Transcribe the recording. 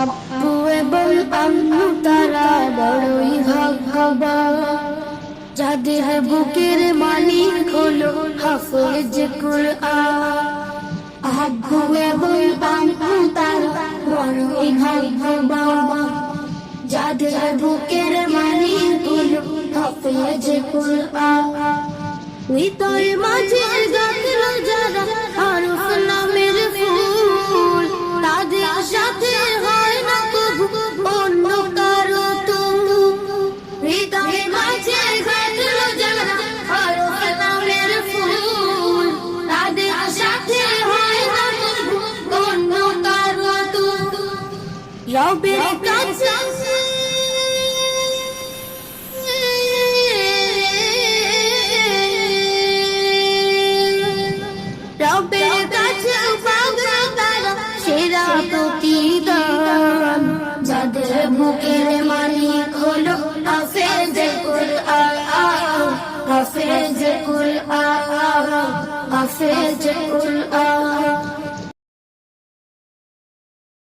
আব্বু এবং আম্মু তারা বড়ই ভাগ্যবান। যাদের বুকের মালিক হলো হাফেজ কুরআন। আব্বু এবং আম্মু তারা বড়ই ভাগ্যবান। যাদের বুকের মালিক হলো হাফেজ কুরআন। হৃদয় মাঝে রবের কাছে রবের কাছে সেরা প্রতিদান যাদের বুকের মালিক হলো হাফেজ কুরআন হাফেজ কুরআন হাফেজ কুরআন